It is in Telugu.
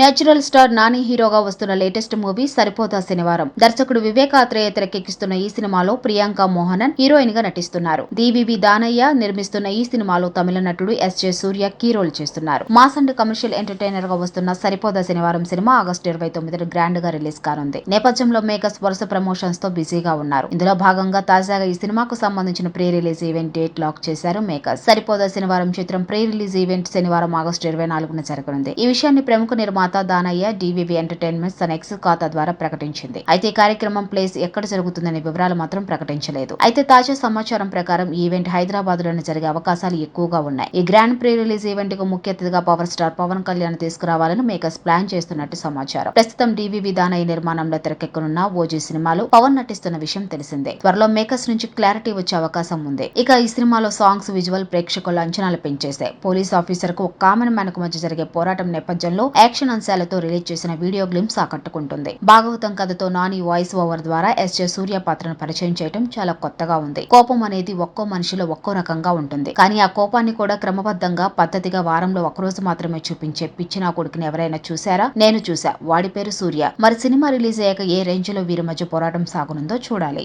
నేచురల్ స్టార్ నాని హీరోగా వస్తున్న లేటెస్ట్ మూవీ సరిపోదా శనివారం. దర్శకుడు వివేకాత్రేయ తెరకెక్కిస్తున్న ఈ సినిమాలో ప్రియాంక మోహనన్ హీరోయిన్గా నటిస్తున్నారు. డివివి దానయ్య నిర్మిస్తున్న ఈ సినిమాలో తమిళ నటుడు S J Surya key role చేస్తున్నారు. మాస్ అండ్ కమర్షియల్ ఎంటర్టైనర్గా వస్తున్న సరిపోదా శనివారం సినిమా ఆగస్టు ఇరవై తొమ్మిదిన గ్రాండ్గా రిలీజ్ కానుంది. నేపథ్యంలో మేకర్స్ వరుస ప్రమోషన్స్తో బిజీగా ఉన్నారు. ఇందులో భాగంగా తాజాగా ఈ సినిమాకు సంబంధించిన pre release event date lock చేశారు మేకర్స్. సరిపోదా శనివారం చిత్రం ప్రీ రిలీజ్ ఈవెంట్ శనివారం ఆగస్టు ఇరవై నాలుగున జరగనుంది. ఈ విషయాన్ని ప్రముఖ నిర్మాత దానయ్య డివివి ఎంటర్టైన్మెంట్ తన ఎక్స్ ఖాతా ద్వారా ప్రకటించింది. అయితే ఈ కార్యక్రమం ప్లేస్ ఎక్కడ జరుగుతుందనే వివరాలు మాత్రం ప్రకటించలేదు. అయితే తాజా సమాచారం ప్రకారం ఈవెంట్ హైదరాబాద్లోనే జరిగే అవకాశాలు ఎక్కువగా ఉన్నాయి. ఈ గ్రాండ్ ప్రీ రిలీజ్ ఈవెంట్కు ముఖ్య అతిథిగా పవర్ స్టార్ పవన్ కళ్యాణ్ తీసుకురావాలని మేకర్స్ ప్లాన్ చేస్తున్నట్టు సమాచారం. ప్రస్తుతం డివివి దానయ్య నిర్మాణంలో తెరకెక్కనున్న ఓజీ సినిమాలో పవన్ నటిస్తున్న విషయం తెలిసిందే. త్వరలో మేకర్స్ నుంచి క్లారిటీ వచ్చే అవకాశం ఉంది. ఇక ఈ సినిమాలో సాంగ్స్ విజువల్ ప్రేక్షకుల అంచనాలు పెంచేశాయి. పోలీస్ ఆఫీసర్కు కామన్ మ్యాన్కు మధ్య జరిగే పోరాటం నేపథ్యంలో యాక్షన్ అంశాలతో రిలీజ్ చేసిన వీడియో గ్లిమ్స్ ఆకట్టుకుంటుంది. భాగవతం కథతో నాని వాయిస్ ఓవర్ ద్వారా ఎస్ జె సూర్య పాత్రను పరిచయం చేయడం చాలా కొత్తగా ఉంది. కోపం అనేది ఒక్కో మనిషిలో ఒక్కో రకంగా ఉంటుంది. కానీ ఆ కోపాన్ని కూడా క్రమబద్ధంగా పద్ధతిగా వారంలో ఒకరోజు మాత్రమే చూపించే పిచ్చిన కొడుకుని ఎవరైనా చూసారా నేను చూసా వాడి పేరు సూర్య. మరి సినిమా రిలీజ్ అయ్యాక ఏ రేంజ్లో వీరి మధ్య పోరాటం సాగునుందో చూడాలి.